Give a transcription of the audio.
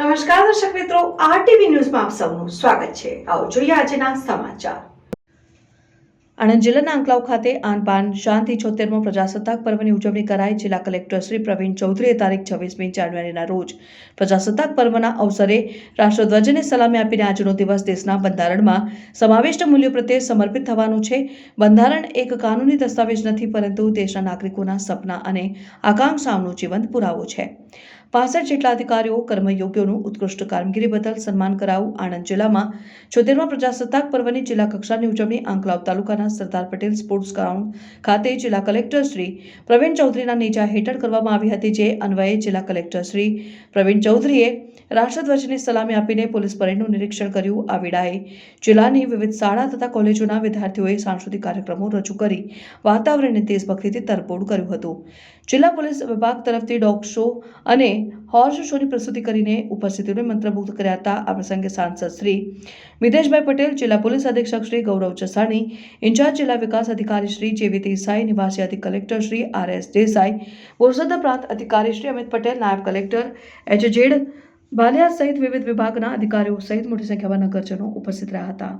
નમસ્કાર દર્શક મિત્રો આરટીવી ન્યૂઝમાં આપ સૌનું સ્વાગત છે. આવો જોઈએ આજના સમાચાર. આણંદ જિલ્લાના આંકલાવ ખાતે આન પાન શાંતિ છોતેરમો પ્રજાસત્તાક પર્વની ઉજવણી કરાઈ, જિલ્લા કલેક્ટર શ્રી પ્રવીણ ચૌધરીએ તારીખ છવ્વીસમી જાન્યુઆરીના રોજ પ્રજાસત્તાક પર્વના અવસરે રાષ્ટ્રધ્વજને સલામી આપીને આજનો દિવસ દેશના બંધારણમાં સમાવિષ્ટ મૂલ્યો પ્રત્યે સમર્પિત થવાનું છે. બંધારણ એક કાનૂની દસ્તાવેજ નથી, પરંતુ દેશના નાગરિકોના સપના અને આકાંક્ષાઓનો જીવંત પુરાવો છે. પાસઠ જેટલા અધિકારીઓ કર્મયોગીઓનું ઉત્કૃષ્ટ કામગીરી બદલ સન્માન કરાવું આણંદ જિલ્લામાં છોતેરમા પ્રજાસત્તાક પર્વની જિલ્લા કક્ષાની ઉજવણી આંકલાવ તાલુકાના સરદાર પટેલ સ્પોર્ટ્સ ગ્રાઉન્ડ ખાતે જિલ્લા કલેક્ટર શ્રી પ્રવીણ ચૌધરીના નેજા હેઠળ કરવામાં આવી હતી, જે અન્વયે જિલ્લા કલેક્ટર શ્રી પ્રવીણ ચૌધરીએ રાષ્ટ્રધ્વજને સલામી આપીને પોલીસ પરેડનું નિરીક્ષણ કર્યું. આ વેળાએ જિલ્લાની વિવિધ શાળા તથા કોલેજોના વિદ્યાર્થીઓએ સાંસ્કૃતિક કાર્યક્રમો રજૂ કરી, વાતાવરણને દેશભક્તિથી તરબોળ કર્યું હતું. જિલ્લા પોલીસ વિભાગ તરફથી ડોગ શો અને હોર્સ શોની પ્રસ્તુતિ કરીને ઉપસ્થિતોને મંત્રમુગ્ધ કર્યા હતા. આ પ્રસંગે સાંસદ શ્રી મિતેશભાઈ પટેલ, જિલ્લા પોલીસ અધિક્ષક શ્રી ગૌરવ ચસાણી, ઇન્ચાર્જ જિલ્લા વિકાસ અધિકારી શ્રી જેવી દેસાઈ, નિવાસી અધિક collector Shri R S Desai Borsad પ્રાંત અધિકારી શ્રી અમિત પટેલ, નાયબ કલેક્ટર એચ જેડ ભાલિયા સહિત વિવિધ વિભાગના અધિકારીઓ સહિત મોટી સંખ્યામાં નગરજનો ઉપસ્થિત રહ્યા હતા.